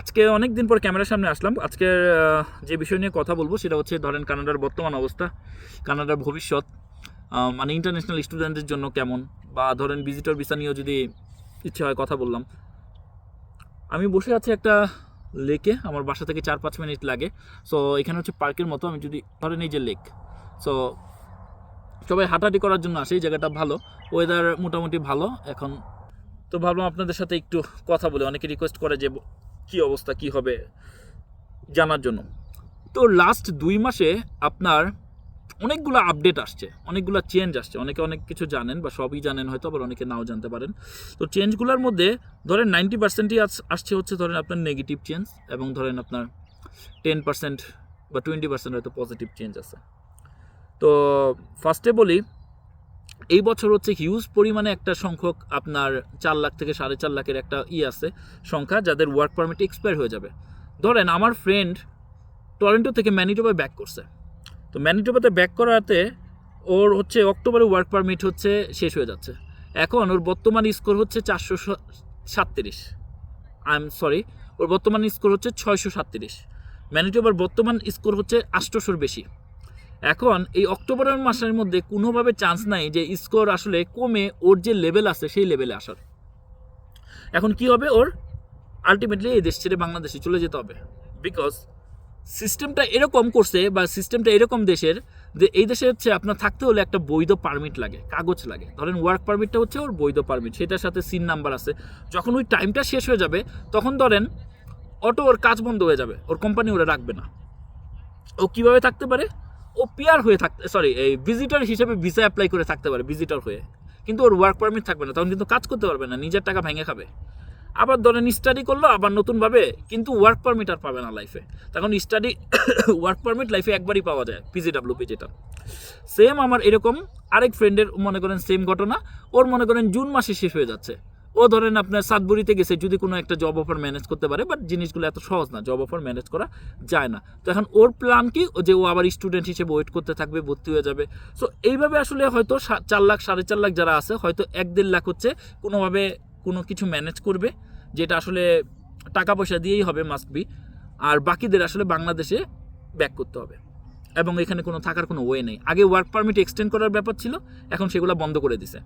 আজকে অনেক দিন পর ক্যামেরার সামনে আসলাম। আজকে যে বিষয় নিয়ে কথা বলব সেটা হচ্ছে ধরেন কানাডার বর্তমান অবস্থা, কানাডার ভবিষ্যৎ মানে ইন্টারন্যাশনাল স্টুডেন্টদের জন্য কেমন? বা ধরেন ভিজিটর ভিসা নিয়েও যদি ইচ্ছে হয় কথা বললাম। আমি বসে আছি একটা লেকে আমার বাসা থেকে চার পাঁচ মিনিট লাগে। সো এখানে হচ্ছে পার্কের মতো। আমি যদি, ধরেন এই যে লেক সো সবাই হাঁটাহাঁটি করার জন্য আসে, এই জায়গাটা ভালো। ওয়েদার মোটামুটি ভালো। এখন তো ভাবলাম আপনাদের সাথে একটু কথা বলে। অনেকে রিকোয়েস্ট করে যে কি অবস্থা, কি হবে জানার জন্য। তো লাস্ট দুই মাসে আপনার অনেকগুলো আপডেট আসছে, অনেকগুলো চেঞ্জ আসছে। অনেকে অনেক কিছু জানেন বা সবই জানেন, হয়তো আবার অনেকে নাও জানতে পারেন। তো চেঞ্জগুলোর মধ্যে ধরেন নাইনটি পার্সেন্টই আসছে হচ্ছে ধরেন আপনার নেগেটিভ চেঞ্জ এবং ধরেন আপনার টেন পার্সেন্ট বা টোয়েন্টি পার্সেন্ট হয়তো পজিটিভ চেঞ্জ আছে। তো ফার্স্টে বলি এই বছর হচ্ছে হিউজ পরিমাণে একটা সংখ্যক আপনার চার লাখ থেকে সাড়ে চার লাখের একটা ই আছে সংখ্যা যাদের ওয়ার্ক পারমিট এক্সপায়ার হয়ে যাবে। ধরেন আমার ফ্রেন্ড টরেন্টো থেকে ম্যানিটোবায় ব্যাক করছে। তো ম্যানিটোবাতে ব্যাক করাতে ওর হচ্ছে অক্টোবরে ওয়ার্ক পারমিট হচ্ছে শেষ হয়ে যাচ্ছে। এখন ওর বর্তমান স্কোর হচ্ছে চারশো সাতত্রিশ। আই এম সরি ওর বর্তমান স্কোর হচ্ছে ছয়শো সাতত্রিশ। ম্যানিটোবার বর্তমান স্কোর হচ্ছে আষ্টশোর বেশি। এখন এই অক্টোবরের মাসের মধ্যে কোনোভাবে চান্স নাই যে স্কোর আসলে কমে ওর যে লেভেল আছে, সেই লেভেলে আসার। এখন কি হবে ওর? আলটিমেটলি এই দেশ ছেড়ে বাংলাদেশে চলে যেতে হবে। বিকজ সিস্টেমটা এরকম করছে বা সিস্টেমটা এরকম দেশের যে এই দেশে হচ্ছে আপনার থাকতে হলে একটা বৈধ পারমিট লাগে, কাগজ লাগে। ধরেন ওয়ার্ক পারমিটটা হচ্ছে ওর বৈধ পারমিট সেটার সাথে সিন নাম্বার আছে। যখন ওই টাইমটা শেষ হয়ে যাবে, তখন ধরেন অটো ওর কাজ বন্ধ হয়ে যাবে, ওর কোম্পানি ওরা রাখবে না। ও কীভাবে থাকতে পারে? ও পিয়ার হয়ে থাকতে সরি এই ভিজিটার হিসেবে ভিসা অ্যাপ্লাই করে থাকতে পারে ভিজিটার হয়ে। কিন্তু ওর ওয়ার্ক পারমিট থাকবে না, তখন কিন্তু কাজ করতে পারবে না, নিজের টাকা ভেঙে খাবে। আবার ধরেন স্টাডি করল, আবার নতুনভাবে, কিন্তু ওয়ার্ক পারমিট আর পাবে না লাইফে তখন স্টাডি ওয়ার্ক পারমিট লাইফে একবারই পাওয়া যায় পিজিডাব্লিউপি যেটা। সেম আমার এরকম, আরেক ফ্রেন্ডের মনে করেন সেম ঘটনা, ওর মনে করেন জুন মাসে শেষ হয়ে যাচ্ছে। ও ধরেন আপনার সাতবুড়িতে গেছে, যদি কোনো একটা জব অফার ম্যানেজ করতে পারে বাট জিনিসগুলো এত সহজ না জব অফার ম্যানেজ করা যায় না। তো এখন ওর প্ল্যান কি? যে ও আবার স্টুডেন্ট হিসেবে ওয়েট করতে থাকবে, ভর্তি হয়ে যাবে। সো এইভাবে আসলে হয়তো চার লাখ, সাড়ে চার লাখ যারা আছে, হয়তো এক দেড় লাখ হচ্ছে কোনোভাবে কোনো কিছু ম্যানেজ করবে, যেটা আসলে টাকা পয়সা দিয়েই হবে মাস্ট বি আর বাকিদের আসলে বাংলাদেশে ব্যাক করতে হবে। এবং এখানে কোনো থাকার কোনো ওয়ে নেই। আগে ওয়ার্ক পারমিট এক্সটেন্ড করার ব্যাপার ছিল, এখন সেগুলো বন্ধ করে দিছে।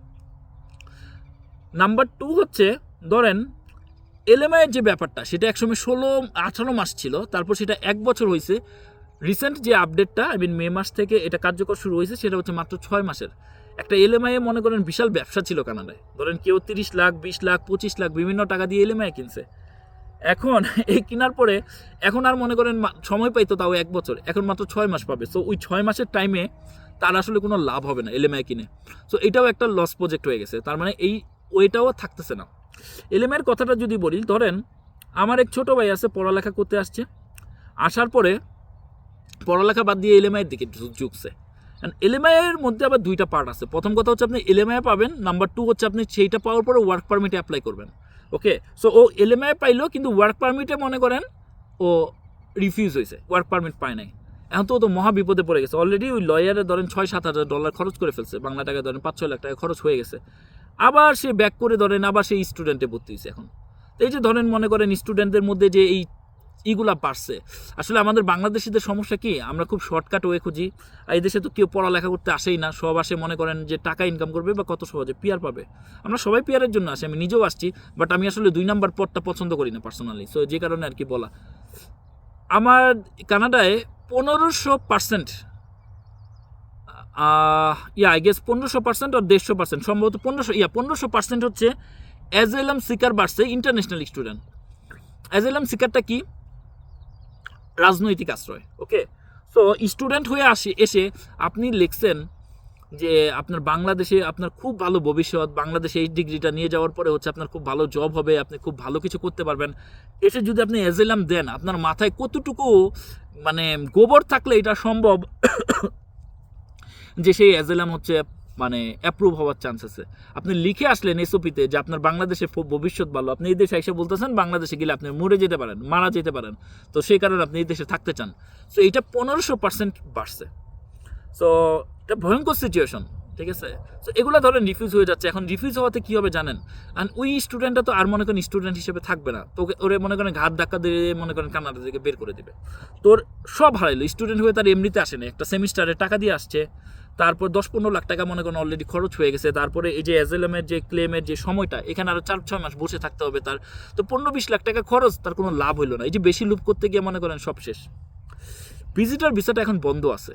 নাম্বার টু হচ্ছে, ধরেন এলএমআইয়ের যে ব্যাপারটা, সেটা একসময় ষোলো, আঠারো মাস ছিল, তারপর সেটা এক বছর হয়েছে। রিসেন্ট যে আপডেটটা আই মিন মে মাস থেকে এটা কার্যকর শুরু হয়েছে, সেটা হচ্ছে মাত্র ছয় মাসের। একটা এলএমআই মনে করেন বিশাল ব্যবসা ছিল কানাডায়। ধরেন কেউ তিরিশ লাখ, বিশ লাখ, পঁচিশ লাখ বিভিন্ন টাকা দিয়ে এলএমআই কিনছে। এখন এই কেনার পরে, এখন আর মনে করেন সময় পাইতো তাও এক বছর। এখন মাত্র ছয় মাস পাবে। সো ওই ছয় মাসের টাইমে তার আসলে কোনো লাভ হবে না এলএমআই কিনে। সো এটাও একটা লস প্রজেক্ট হয়ে গেছে। তার মানে এই ওইটাও থাকতেছে না। এলএমআইয়ের কথাটা যদি বলি, ধরেন আমার এক ছোট ভাই আছে, পড়ালেখা করতে আসছে। আসার পরে পড়ালেখা বাদ দিয়ে এলএমআইয়ের দিকে ঝুঁকছে। এলএমআই এর মধ্যে আবার দুইটা পার্ট আছে। প্রথম কথা হচ্ছে আপনি এলএমআই পাবেন নাম্বার টু হচ্ছে আপনি সেইটা পাওয়ার পরে ওয়ার্ক পারমিটে অ্যাপ্লাই করবেন। ওকে সো ও এলএমআই পাইলো, কিন্তু ওয়ার্ক পারমিটে মনে করেন ও রিফিউজ হয়েছে ওয়ার্ক পারমিট পায় নাই। এখন তো ও তো মহা বিপদে পড়ে গেছে। অলরেডি ওই লয়ারে ধরেন ছয় সাত হাজার ডলার খরচ করে ফেলছে। বাংলা টাকায় ধরেন পাঁচ ছয় লাখ টাকা খরচ হয়ে গেছে। আবার সে ব্যাক করে ধরেন, আবার সেই স্টুডেন্টে ভর্তি হয়েছে এখন। তো এই যে ধরেন, মনে করেন স্টুডেন্টদের মধ্যে যে এই ইগুলা বাড়ছে, আসলে আমাদের বাংলাদেশিদের সমস্যা কি? আমরা খুব শর্টকাট ওয়ে খুঁজি। আর এই দেশে তো কেউ পড়ালেখা করতে আসেই না। সব আসে, মনে করেন যে টাকা ইনকাম করবে বা কত সহজে পিয়ার পাবে। আমরা সবাই পিয়ারের জন্য আসি, আমি নিজেও আসছি বাট আমি আসলে দুই নাম্বার পদটা পছন্দ করি না পার্সোনালি সো যে কারণে আর কি বলা। আমার কানাডায় পনেরোশো পার্সেন্ট ইয়া আই গেস পনেরোশো পার্সেন্ট আর দেড়শো পার্সেন্ট সম্ভবত পনেরোশো ইয়া পনেরোশো পার্সেন্ট হচ্ছে অ্যাজেলাম সিকার বাড়ছে ইন্টারন্যাশনাল স্টুডেন্ট অ্যাজেলাম সিকারটা কি? রাজনৈতিক আশ্রয় ওকে সো স্টুডেন্ট হয়ে আসে, এসে আপনি লিখছেন যে আপনার বাংলাদেশে আপনার খুব ভালো ভবিষ্যৎ, বাংলাদেশে এই ডিগ্রিটা নিয়ে যাওয়ার পরে হচ্ছে আপনার খুব ভালো জব হবে, আপনি খুব ভালো কিছু করতে পারবেন। এসে যদি আপনি এজেলাম দেন, আপনার মাথায় কতটুকু মানে গোবর থাকলে এটা সম্ভব? যে সেই অ্যাজেলাম হচ্ছে মানে অ্যাপ্রুভ হওয়ার চান্স আছে। আপনি লিখে আসলেন এসওপিতে যে আপনার বাংলাদেশে ভবিষ্যৎ ভালো। আপনি এই দেশে এসে বলতেছেন, বাংলাদেশে গেলে আপনি মরে যেতে পারেন, মারা যেতে পারেন। তো সেই কারণে আপনি এই দেশে থাকতে চান। সো এইটা পনেরোশো পার্সেন্ট বাড়ছে। সো এটা ভয়ঙ্কর সিচুয়েশন ঠিক আছে? তো এগুলো ধরেন রিফিউজ হয়ে যাচ্ছে। এখন রিফিউজ হওয়াতে কী হবে জানেন? আর ওই স্টুডেন্টটা তো আর মনে করেন স্টুডেন্ট হিসেবে থাকবে না। তোকে, ওরে মনে করেন ঘাত ধাক্কা দিয়ে মনে করেন কানাডা থেকে বের করে দিবে। তোর সব হারাইলো। স্টুডেন্ট হয়ে তার এমনিতে আসে না একটা সেমিস্টারে টাকা দিয়ে আসছে। তারপর দশ পনেরো লাখ টাকা মনে করেন অলরেডি খরচ হয়ে গেছে। তারপরে এই যে এজেলেমের যে ক্লেমের যে সময়টা, এখানে আরও চার, ছয় মাস বসে থাকতে হবে তার। তো পনেরো বিশ লাখ টাকা খরচ, তার কোনো লাভ হইল না। এই যে বেশি লুপ করতে গিয়ে মনে করেন সব শেষ। ভিজিটার ভিসাটা এখন বন্ধ আছে।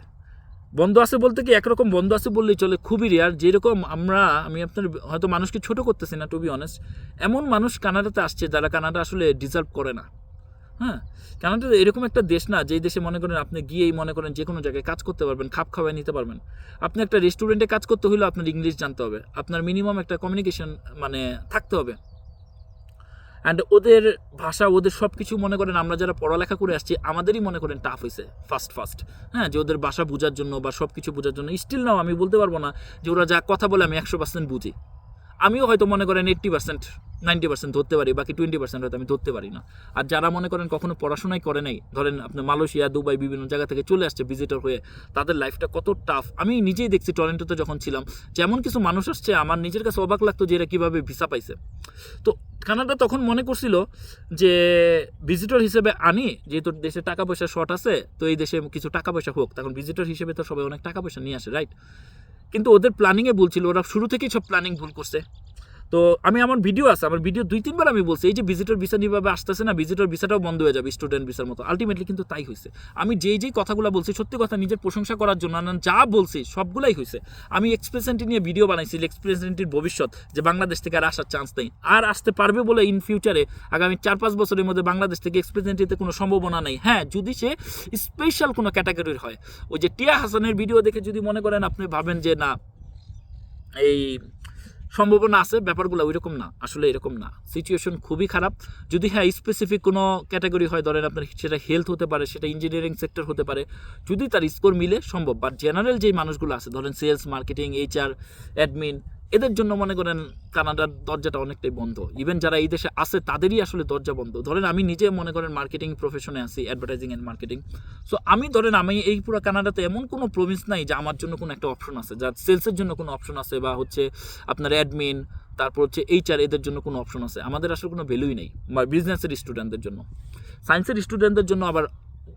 বন্ধ আছে বলতে কি একরকম বন্ধ আছে বললেই চলে, খুবই রেয়ার যেরকম আমরা, আমি আপনার হয়তো মানুষকে ছোট করতেছি না টু বি অনেস্ট এমন মানুষ কানাডাতে আসছে যারা কানাডা আসলে ডিজার্ভ করে না। হ্যাঁ কানাডা এরকম একটা দেশ না, যেই দেশে মনে করেন আপনি গিয়েই মনে করেন যে কোনো জায়গায় কাজ করতে পারবেন, খাপ খাওয়াই নিতে পারবেন। আপনি একটা রেস্টুরেন্টে কাজ করতে হলেও আপনার ইংলিশ জানতে হবে, আপনার মিনিমাম একটা কমিউনিকেশন মানে থাকতে হবে। অ্যান্ড ওদের ভাষা, ওদের সব কিছু মনে করেন আমরা যারা পড়ালেখা করে আসছি, আমাদেরই মনে করেন টাফ হয়েছে ফার্স্ট ফার্স্ট হ্যাঁ যে ওদের ভাষা বোঝার জন্য বা সব কিছু বোঝার জন্য স্টিল নাও আমি বলতে পারব না যে ওরা যা কথা বলে আমি একশো পার্সেন্ট বুঝি। আমিও হয়তো মনে করেন এইট্টি পার্সেন্ট নাইনটি পার্সেন্ট ধরতে পারি, বাকি টোয়েন্টি পার্সেন্ট হয়তো আমি ধরতে পারি না। আর যারা মনে করেন কখনো পড়াশোনাই করে নাই, ধরেন আপনার মালয়েশিয়া, দুবাই বিভিন্ন জায়গা থেকে চলে আসছে ভিজিটর হয়ে, তাদের লাইফটা কত টাফ আমি নিজেই দেখছি টরেন্টোতে যখন ছিলাম, যেমন কিছু মানুষ আসছে, আমার নিজের কাছে অবাক লাগতো যে এরা কীভাবে ভিসা পাইছে। তো কানাডা তখন মনে করছিল যে ভিজিটর হিসেবে আনি, যেহেতু দেশে টাকা পয়সা শর্ট আছে, তো এই দেশে কিছু টাকা পয়সা হোক, তখন ভিজিটর হিসেবে তো সবাই অনেক টাকা পয়সা নিয়ে আসে রাইট কিন্তু ওদের প্ল্যানিংয়ে ভুল ছিল, ওরা শুরু থেকেই সব প্ল্যানিং ভুল করছে। তো আমি আমার ভিডিও আছে, আমার ভিডিও দুই, তিনবার আমি বলছি, এই যে ভিজিটর ভিসা নিভাবে আসতেছে না ভিজিটর ভিসাটাও বন্ধ হয়ে যাবে স্টুডেন্ট ভিসার মতো। আলটিমেটলি কিন্তু তাই হয়েছে। আমি যেই যেই কথাগুলো বলছি, সত্যি কথা নিজের প্রশংসা করার জন্য যা বলছি, সবগুলাই হয়েছে। আমি এক্সপ্রেসেন্টি নিয়ে ভিডিও বানাইছি এক্সপ্রেসেন্টির ভবিষ্যৎ, যে বাংলাদেশ থেকে আর আসার চান্স নেই। আর আসতে পারবে বলে ইন ফিউচারে আগামী চার, পাঁচ বছরের মধ্যে বাংলাদেশ থেকে এক্সপ্রেসেন্টিতে কোনো সম্ভাবনা নেই। হ্যাঁ যদি সে স্পেশাল কোনো ক্যাটাগরির হয়, ওই যে টিয়া হাসানের ভিডিও দেখে যদি মনে করেন, আপনি ভাবেন যে না, এই সম্ভাবনা আছে, ব্যাপারগুলো ওই রকম না, আসলে এরকম না। সিচুয়েশন খুবই খারাপ। যদি হ্যাঁ স্পেসিফিক কোনো ক্যাটাগরি হয়, ধরেন আপনার সেটা হেলথ হতে পারে, সেটা ইঞ্জিনিয়ারিং সেক্টর হতে পারে, যদি তার স্কোর মিলে, সম্ভব। বাট জেনারেল যেই মানুষগুলো আছে, ধরেন সেলস মার্কেটিং এইচআর অ্যাডমিন এদের জন্য মনে করেন কানাডার দরজাটা অনেকটাই বন্ধ। ইভেন যারা এই দেশে আছে, তাদেরই আসলে দরজা বন্ধ। ধরেন আমি নিজে মনে করেন মার্কেটিং প্রফেশনে আছি অ্যাডভার্টাইজিং অ্যান্ড মার্কেটিং সো আমি ধরেন আমি এই পুরো কানাডাতে এমন কোনো প্রভিন্স নাই যে আমার জন্য কোনো একটা অপশন আছে। যার সেলসের জন্য কোনো অপশন আছে বা হচ্ছে আপনার অ্যাডমিন তারপর হচ্ছে এইচআর এদের জন্য কোনো অপশন আছে। আমাদের আসলে কোনো ভ্যালুই নেই। বিজনেসের স্টুডেন্টদের জন্য। সায়েন্সের স্টুডেন্টদের জন্য আবার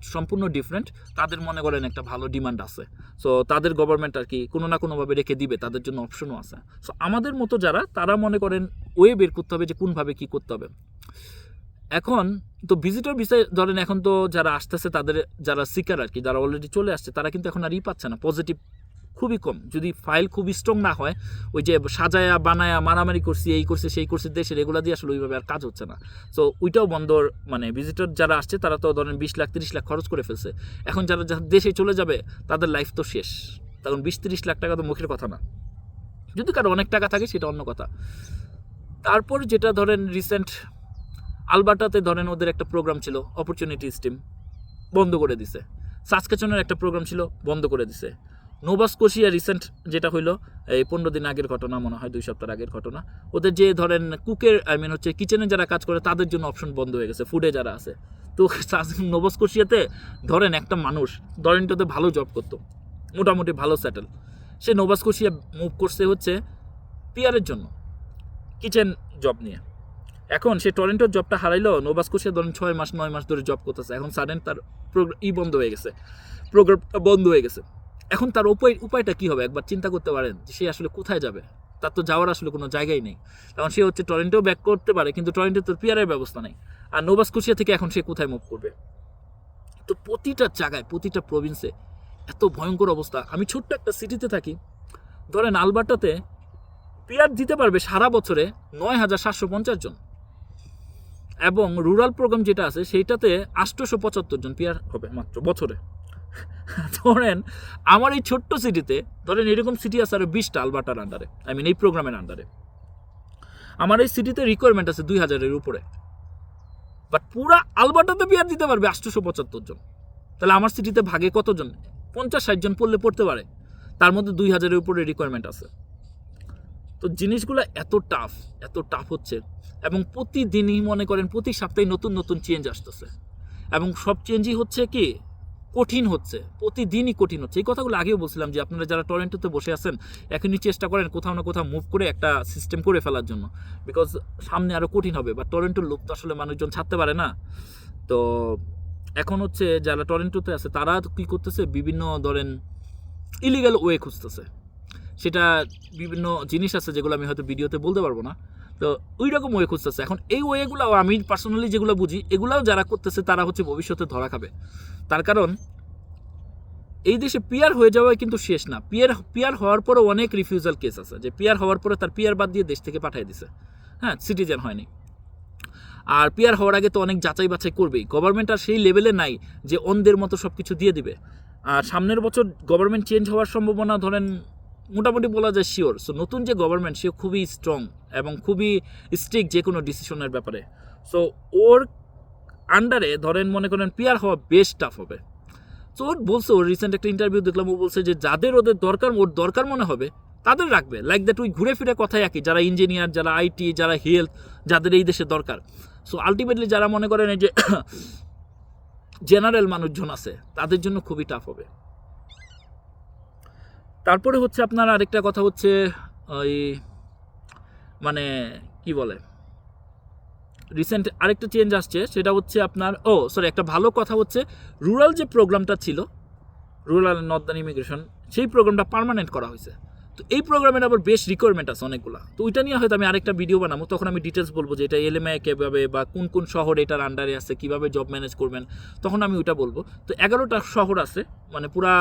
সম্পূর্ণ ডিফারেন্ট তাদের মনে করেন একটা ভালো ডিমান্ড আছে। সো তাদের গভর্নমেন্ট আর কি কোনো না কোনোভাবে রেখে দিবে, তাদের জন্য অপশনও আছে। সো আমাদের মতো যারা, তারা মনে করেন ওয়ে বের করতে হবে যে কোনভাবে কী করতে হবে। এখন তো ভিজিটর বিষয়ে ধরেন এখন তো যারা আসতেছে, তাদের যারা সিকার আর কি, যারা অলরেডি চলে আসছে, তারা কিন্তু এখন আর ই পাচ্ছে না পজিটিভ খুবই কম। যদি ফাইল খুবই স্ট্রং না হয়, ওই যে সাজায়া, বানায়া, মারামারি করছি, এই করছে, সেই করছে, দেশের এগুলো দিয়ে আসলে ওইভাবে আর কাজ হচ্ছে না। সো ওইটাও বন্ধর মানে ভিজিটর যারা আসছে, তারা তো ধরেন বিশ লাখ, তিরিশ লাখ খরচ করে ফেলছে। এখন যারা যারা দেশে চলে যাবে, তাদের লাইফ তো শেষ। তখন বিশ, তিরিশ লাখ টাকা তো মুখের কথা না। যদি কারও অনেক টাকা থাকে, সেটা অন্য কথা। তারপর যেটা ধরেন রিসেন্ট আলবার্টাতে ধরেন ওদের একটা প্রোগ্রাম ছিল অপরচুনিটি স্টিম বন্ধ করে দিছে। সাসকেচনের একটা প্রোগ্রাম ছিল, বন্ধ করে দিছে। নোভাস্কোশিয়া রিসেন্ট যেটা হইল, এই পনেরো দিন আগের ঘটনা মনে হয়, দুই সপ্তাহ আগের ঘটনা। ওদের যে ধরেন কুকের, আই মিন হচ্ছে কিচেনে যারা কাজ করে, তাদের জন্য অপশন বন্ধ হয়ে গেছে ফুডে যারা আছে। তো নোভাস্কোশিয়াতে ধরেন একটা মানুষ ধরেনটাতে ভালো জব করতো, মোটামুটি ভালো সেটেল সে নোভাস্কোশিয়া মুভ করছে হচ্ছে পিয়ারের জন্য, কিচেন জব নিয়ে। এখন সে টরেন্টোর জবটা হারাইলো নোভাস্কোশিয়া ধরেন ছয় মাস, নয় মাস ধরে জব করতেছে। এখন সাডেন তার প্রোগ্রাম ই বন্ধ হয়ে গেছে প্রোগ্রামটা বন্ধ হয়ে গেছে। এখন তার উপায়, উপায়টা কী হবে? একবার চিন্তা করতে পারেন সে আসলে কোথায় যাবে? তার তো যাওয়ার আসলে কোনো জায়গাই নেই। কারণ সে হচ্ছে টরেন্টেও ব্যাক করতে পারে, কিন্তু টরেন্টো তো পিয়ারের ব্যবস্থা নেই। আর নোভাস্কোশিয়া থেকে এখন সে কোথায় মুভ করবে? তো প্রতিটা জায়গায়, প্রতিটা প্রভিন্সে এত ভয়ঙ্কর অবস্থা। আমি ছোট্ট একটা সিটিতে থাকি। ধরেন আলবার্টাতে পিয়ার দিতে পারবে সারা বছরে নয় হাজার সাতশো পঞ্চাশ জন। এবং রুরাল প্রোগ্রাম যেটা আছে, সেইটাতে আটশোশো পঁচাত্তর জন পিয়ার হবে মাত্র বছরে। ধরেন, আমার এই ছোট্ট সিটিতে ধরেন এরকম সিটি আছে আরও বিশটা আলবার্টার আন্ডারে আই মিন এই প্রোগ্রামের আন্ডারে আমার এই সিটিতে রিকোয়ারমেন্ট আছে দুই হাজারের উপরে। বাট পুরা আলবার্টাতে বিয়ার দিতে পারবে আটশোশো পঁচাত্তর জন। তাহলে আমার সিটিতে ভাগে কতজন? পঞ্চাশ, ষাট জন পড়লে পড়তে পারে। তার মধ্যে দুই হাজারের উপরে রিকোয়ারমেন্ট আছে। তো জিনিসগুলো এত টাফ এত টাফ হচ্ছে। এবং প্রতিদিনই মনে করেন, প্রতি সপ্তাহে নতুন নতুন চেঞ্জ আসতেছে। এবং সব চেঞ্জই হচ্ছে কি কঠিন হচ্ছে, প্রতিদিনই কঠিন হচ্ছে। এই কথাগুলো আগেও বলছিলাম যে আপনারা যারা টরেন্টোতে বসে আছেন, এখনই চেষ্টা করেন কোথাও না কোথাও মুভ করে একটা সিস্টেম করে ফেলার জন্য। বিকজ সামনে আরও কঠিন হবে বা টরেন্টোর লোক তো আসলে মানুষজন ছাড়তে পারে না। তো এখন হচ্ছে যারা টরেন্টোতে আছে, তারা কী করতেছে? বিভিন্ন ধরেন ইলিগাল ওয়ে খুঁজতেছে। সেটা বিভিন্ন জিনিস আছে যেগুলো আমি হয়তো ভিডিওতে বলতে পারব না। তো ওই রকম ওয়ে খুঁজতেছে। এখন এই ওয়েগুলো আমি পার্সোনালি যেগুলো বুঝি, এগুলাও যারা করতেছে তারা হচ্ছে ভবিষ্যতে ধরা খাবে। তার কারণ, এই দেশে পিয়ার হয়ে যাওয়াই কিন্তু শেষ না। পিয়ার পিয়ার হওয়ার পরও অনেক রিফিউজাল কেস আছে। যে পিয়ার হওয়ার পরে তার পিয়ার বাদ দিয়ে দেশ থেকে পাঠিয়ে দিছে। হ্যাঁ সিটিজেন হয়নি। আর পিয়ার হওয়ার আগে তো অনেক যাচাই বাছাই করবেই। গভর্নমেন্ট আর সেই লেভেলে নাই যে অন্ধের মতো সব কিছু দিয়ে দিবে। আর সামনের বছর গভর্নমেন্ট চেঞ্জ হওয়ার সম্ভাবনা ধরেন মোটামুটি বলা যায় শিওর সো নতুন যে গভর্নমেন্ট সে খুবই স্ট্রং এবং খুবই স্ট্রিক যে কোনো ডিসিশনের ব্যাপারে। সো ওর আন্ডারে ধরেন মনে করেন পিয়ার হওয়া বেশ টাফ হবে। তো ওর বলছে, ওর রিসেন্ট একটা ইন্টারভিউ দেখলাম, ও বলছে যে যাদের ওদের দরকার, ওর দরকার মনে হবে, তাদের রাখবে। লাইক দ্যাট ওই ঘুরে ফিরে কথাই একই, যারা ইঞ্জিনিয়ার যারা আইটি যারা হেলথ যাদের এই দেশে দরকার। সো আলটিমেটলি যারা মনে করেন এই যে জেনারেল মানুষজন আছে, তাদের জন্য খুবই টাফ হবে। তারপরে হচ্ছে আপনার আরেকটা কথা হচ্ছে, ওই মানে কি বলে? রিসেন্ট আরেকটা চেঞ্জ আসছে, সেটা হচ্ছে আপনার, ও সরি একটা ভালো কথা হচ্ছে রুরাল যে প্রোগ্রামটা ছিল রুরাল নর্দার্ন ইমিগ্রেশন সেই প্রোগ্রামটা পার্মানেন্ট করা হয়েছে। তো এই প্রোগ্রামের আবার বেশ রিকোয়ারমেন্ট আছে অনেকগুলো। তো ওইটা নিয়ে হয়তো আমি আরেকটা ভিডিও বানাবো, তখন আমি ডিটেলস বলব যে এটা এলএমআই কীভাবে বা কোন কোন শহর এটার আন্ডারে আছে, কীভাবে জব ম্যানেজ করবেন, তখন আমি ওইটা বলব। তো এগারোটা শহর আছে মানে পুরা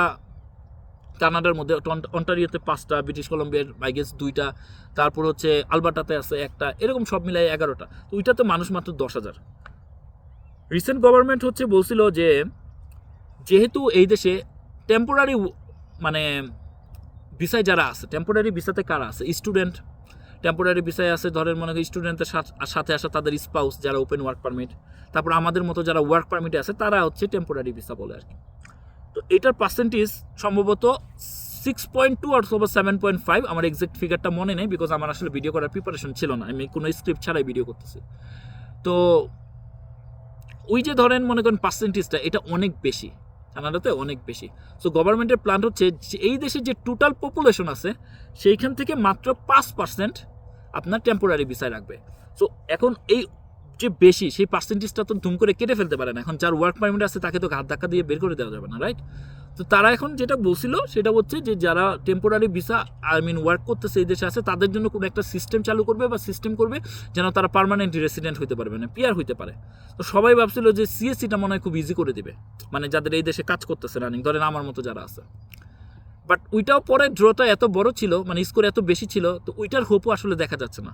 কানাডার মধ্যে অন্টারিওতে পাঁচটা, ব্রিটিশ কলম্বিয়ার আই গেস দুইটা, তারপর হচ্ছে আলবার্টাতে আছে একটা, এরকম সব মিলাই এগারোটা। তো ওইটাতে মানুষ মাত্র দশ হাজার। রিসেন্ট গভর্নমেন্ট হচ্ছে বলছিল যে, যেহেতু এই দেশে টেম্পোরারি মানে ভিসায় যারা আছে টেম্পোরারি ভিসাতে কারা আছে? স্টুডেন্ট টেম্পোরারি ভিসায় আছে, ধরেন মনে করি স্টুডেন্টের সাথে আসা তাদের স্পাউস যারা ওপেন ওয়ার্ক পারমিট তারপর আমাদের মতো যারা ওয়ার্ক পারমিটে আছে, তারা হচ্ছে টেম্পোরারি ভিসা বলে আর কি। তো এটার পার্সেন্টেজ সম্ভবত সিক্স পয়েন্ট টু অথবা সেভেন পয়েন্ট ফাইভ আমার এক্সাক্ট ফিগারটা মনে নেই বিকজ আমার আসলে ভিডিও করার প্রিপারেশন ছিল না। আমি কোনো স্ক্রিপ্ট ছাড়াই ভিডিও করতেছি। তো ওই যে ধরেন মনে করেন পার্সেন্টেজটা এটা অনেক বেশি। কানাডাতে অনেক বেশি। সো গভর্নমেন্টের প্ল্যান হচ্ছে এই দেশে যে টোটাল পপুলেশন আছে, সেইখান থেকে মাত্র পাঁচ পার্সেন্ট আপনার টেম্পোরারি ভিসায় রাখবে। সো এখন এই যে বেশি, সেই পার্সেন্টেজটা তো ধুম করে কেটে ফেলতে পারে না। এখন যার ওয়ার্ক পারমিট আছে তাকে তো ঘাত ধাক্কা দিয়ে বের করে দেওয়া যাবে না রাইট তো তারা এখন যেটা বলছিল সেটা হচ্ছে যে যারা temporary visa I mean work করতেছে এই দেশে আছে, তাদের জন্য কোনো একটা সিস্টেম চালু করবে বা সিস্টেম করবে যেন তারা পার্মানেন্ট রেসিডেন্ট হতে পারবে না পিয়ার হতে পারে। তো সবাই ভাবছিল যে সিএসসিটা মনে হয় খুব ইজি করে দিবে মানে যাদের এই দেশে কাজ করতেছে রানিং ধরেন আমার মতো যারা আছে। বাট ওইটাও পরে ড্রটা এত বড় ছিল মানে স্কোর এত বেশি ছিল, তো ওইটার হোপও আসলে দেখা যাচ্ছে না।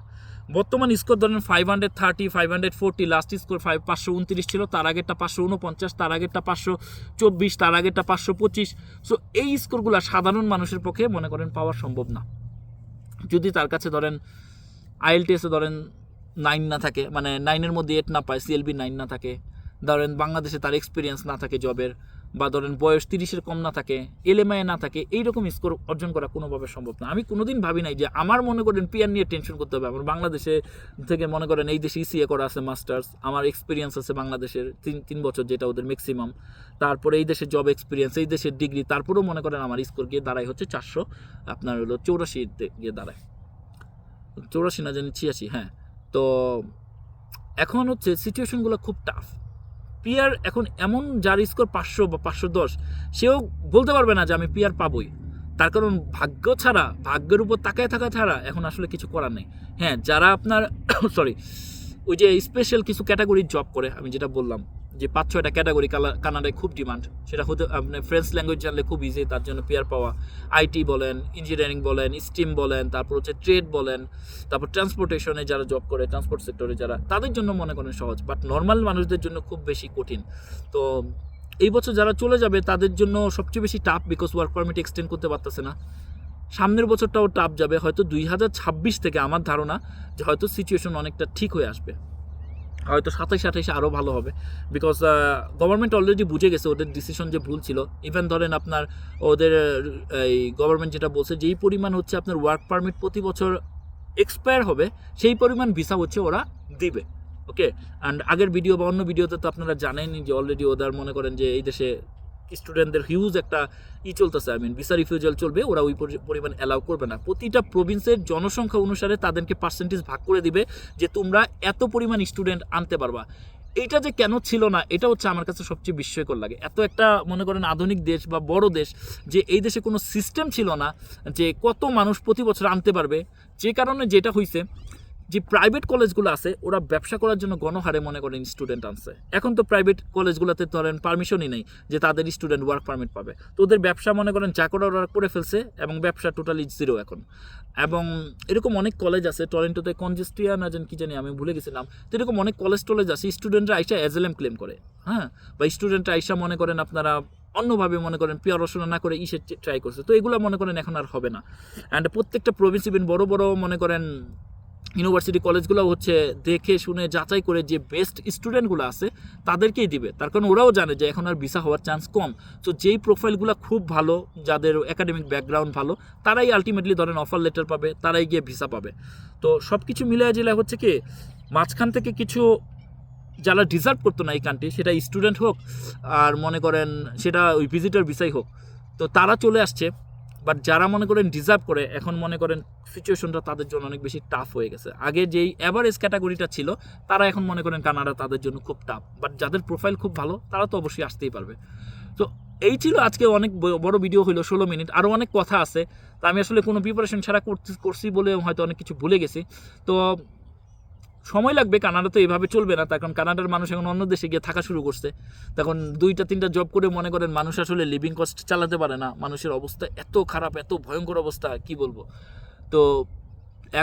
বর্তমান স্কোর ধরেন five hundred thirty five hundred forty last score five পাঁচশো উনত্রিশ ছিল, তার আগেরটা পাঁচশো উনপঞ্চাশ, তার আগেরটা পাঁচশো চব্বিশ, তার আগেরটা পাঁচশো পঁচিশ। সো এই স্কোরগুলো সাধারণ মানুষের পক্ষে মনে করেন পাওয়া সম্ভব না। যদি তার কাছে ধরেন আইএলটিএসে ধরেন নাইন না থাকে মানে নাইনের মধ্যে এইট না পায় সিএলবি নাইন না থাকে, ধরেন বাংলাদেশে তার এক্সপিরিয়েন্স না থাকে জবের বা ধরেন বয়স তিরিশের কম না থাকে এলএমআই না থাকে, এইরকম স্কোর অর্জন করা কোনোভাবে সম্ভব না। আমি কোনোদিন ভাবি নাই যে আমার মনে করেন পিয়ার নিয়ে টেনশন করতে হবে। আমার বাংলাদেশে থেকে মনে করেন এই দেশে ইসিএ করা আছে মাস্টার্স আমার এক্সপিরিয়েন্স আছে বাংলাদেশের তিন তিন বছর যেটা ওদের ম্যাক্সিমাম তারপরে এই দেশের জব এক্সপিরিয়েন্স এই দেশের ডিগ্রি তারপরেও মনে করেন আমার স্কোর গিয়ে দাঁড়ায় হচ্ছে চারশো। আপনার হলো চৌরাশিতে গিয়ে দাঁড়ায়। চৌরাশি না জানি, ছিয়াশি হ্যাঁ। তো এখন হচ্ছে সিচুয়েশনগুলো খুব টাফ পিয়ার এখন এমন যার স্কোর পাঁচশো বা পাঁচশো দশ, সেও বলতে পারবে না যে আমি পিয়ার পাবই। তার কারণ ভাগ্য ছাড়া, ভাগ্যের উপর তাকায় থাকা ছাড়া এখন আসলে কিছু করার নেই। হ্যাঁ যারা আপনার সরি ওই যে স্পেশাল কিছু ক্যাটাগরির জব করে, আমি যেটা বললাম যে পাঁচ ছয়টা ক্যাটাগরি কানাডায় খুব ডিমান্ড সেটা হতে আপনি ফ্রেঞ্চ ল্যাঙ্গুয়েজ জানলে খুব ইজি তার জন্য পেয়ার পাওয়া। আইটি বলেন ইঞ্জিনিয়ারিং বলেন স্টিম বলেন, তারপর হচ্ছে ট্রেড বলেন, তারপর ট্রান্সপোর্টেশনে যারা জব করে ট্রান্সপোর্ট সেক্টরে যারা, তাদের জন্য মনে করেন সহজ বাট নর্মাল মানুষদের জন্য খুব বেশি কঠিন। তো এই বছর যারা চলে যাবে, তাদের জন্য সবচেয়ে বেশি tough because work permit extend করতে পারতেছে না। সামনের বছরটাও টাফ যাবে, হয়তো দুই হাজার ছাব্বিশ থেকে আমার ধারণা যে হয়তো সিচুয়েশন অনেকটা ঠিক হয়ে আসবে। হয়তো সাতাইশ আঠাইশে আরও ভালো হবে। বিকজ গভর্নমেন্ট অলরেডি বুঝে গেছে ওদের ডিসিশন যে ভুল ছিল। ইভেন ধরেন আপনার ওদের এই গভর্নমেন্ট যেটা বলছে, যেই পরিমাণ হচ্ছে আপনার ওয়ার্ক পারমিট প্রতি বছর এক্সপায়ার হবে, সেই পরিমাণ ভিসা হচ্ছে ওরা দিবে। ওকে অ্যান্ড আগের ভিডিও বা অন্য ভিডিওতে তো আপনারা জানেনই যে অলরেডি ওদের মনে করেন যে এই দেশে স্টুডেন্টদের হিউজ একটা ই চলতেছে আই মিন ভিসা রিফিউজাল চলবে, ওরা ওই পরি- পরিমাণ অ্যালাউ করবে না। প্রতিটা প্রভিন্সের জনসংখ্যা অনুসারে তাদেরকে পার্সেন্টেজ ভাগ করে দিবে যে তোমরা এত পরিমাণ স্টুডেন্ট আনতে পারবা। এইটা যে কেন ছিল না, এটা হচ্ছে আমার কাছে সবচেয়ে বিস্ময়কর লাগে। এত একটা মনে করেন আধুনিক দেশ বা বড় দেশ যে এই দেশে কোনো সিস্টেম ছিল না যে কত মানুষ প্রতি বছর আনতে পারবে। যে কারণে যেটা হয়েছে যে প্রাইভেট কলেজগুলো আছে, ওরা ব্যবসা করার জন্য গণহারে মনে করেন স্টুডেন্ট আনছে। এখন তো প্রাইভেট কলেজগুলোতে ধরেন পারমিশনই নেই যে তাদের স্টুডেন্ট ওয়ার্ক পারমিট পাবে। তো ওদের ব্যবসা মনে করেন যা করে ওরা করে ফেলছে এবং ব্যবসা টোটালি জিরো এখন। এবং এরকম অনেক কলেজ আছে, টরেন্টোতে কনজেস্টিয়া না যেন কি জানি আমি ভুলে গেছিলাম, তো এরকম অনেক কলেজ টলেজ আছে স্টুডেন্টরা আইসা এজএলএম ক্লেম করে হ্যাঁ? বা স্টুডেন্টরা আইসা মনে করেন আপনারা অন্যভাবে মনে করেন পড়াশোনা না করে ইসে ট্রাই করছে, তো এগুলো মনে করেন এখন আর হবে না। অ্যান্ড প্রত্যেকটা প্রভিন্স ইভেন বড় বড় মনে করেন ইউনিভার্সিটি কলেজগুলো হচ্ছে দেখে শুনে যাচাই করে যে বেস্ট স্টুডেন্টগুলো আছে তাদেরকেই দিবে। তার কারণ ওরাও জানে যে এখন আর ভিসা হওয়ার চান্স কম। তো যেই প্রোফাইলগুলো খুব ভালো, যাদের একাডেমিক ব্যাকগ্রাউন্ড ভালো, তারাই আলটিমেটলি ধরেন অফার লেটার পাবে, তারাই গিয়ে ভিসা পাবে। তো সব কিছু মিলে জিলে হচ্ছে কি, মাঝখান থেকে কিছু যারা ডিজার্ভ করতো না এই কান্ট্রি সেটা স্টুডেন্ট হোক আর মনে করেন সেটা ওই ভিজিটর ভিসাই হোক, তো তারা চলে আসছে। বাট যারা মনে করেন ডিজার্ভ করে, এখন মনে করেন সিচুয়েশনটা তাদের জন্য অনেক বেশি টাফ হয়ে গেছে। আগে যেই অ্যাভারেজ ক্যাটাগরিটা ছিল, তারা এখন মনে করেন কানাডা তাদের জন্য খুব টাফ বাট যাদের প্রোফাইল খুব ভালো, তারা তো অবশ্যই আসতেই পারবে। তো এই ছিল আজকে অনেক বড় ভিডিও হলো ষোলো মিনিট। আরও অনেক কথা আছে। তা আমি আসলে কোনো প্রিপারেশন ছাড়া করছি বলে হয়তো অনেক কিছু ভুলে গেছি। তো সময় লাগবে, কানাডা তো এভাবে চলবে না, তার কারণ কানাডার মানুষ এখন অন্য দেশে গিয়ে থাকা শুরু করছে। তখন দুইটা, তিনটা জব করে মনে করেন মানুষ আসলে লিভিং কস্ট চালাতে পারে না, মানুষের অবস্থা এত খারাপ, এত ভয়ঙ্কর অবস্থা, কি বলব? তো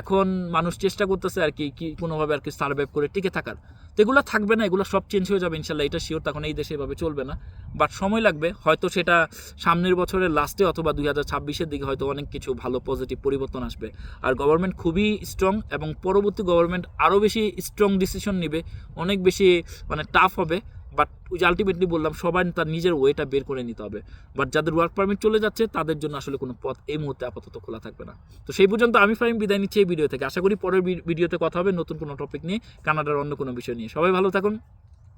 এখন মানুষ চেষ্টা করতেছে আর কি কি কোনোভাবে আর কি সার্ভাইভ করে টিকে থাকার। তো এগুলো থাকবে না, এগুলো সব চেঞ্জ হয়ে যাবে ইনশাল্লাহ, এটা শিওর তখন এই দেশে এভাবে চলবে না। বাট সময় লাগবে, হয়তো সেটা সামনের বছরের লাস্টে অথবা দুই হাজার ছাব্বিশের দিকে হয়তো অনেক কিছু ভালো পজিটিভ পরিবর্তন আসবে। আর গভর্নমেন্ট খুবই স্ট্রং এবং পরবর্তী গভর্নমেন্ট আরও বেশি স্ট্রং ডিসিশন নেবে, অনেক বেশি মানে টাফ হবে। বাট ওই যে আলটিমেটলি বললাম, সবাই তার নিজের ওয়েটা বের করে নিতে হবে। বাট যাদের ওয়ার্ক পারমিট চলে যাচ্ছে, তাদের জন্য আসলে কোনো পথ এই মুহূর্তে আপাতত খোলা থাকবে না। তো সেই পর্যন্ত আমি ফাইম বিদায় নিচ্ছি এই ভিডিও থেকে। আশা করি পরের ভিডিওতে কথা হবে নতুন কোনো টপিক নিয়ে, কানাডার অন্য কোনো বিষয় নিয়ে। সবাই ভালো থাকুন।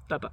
টাটা।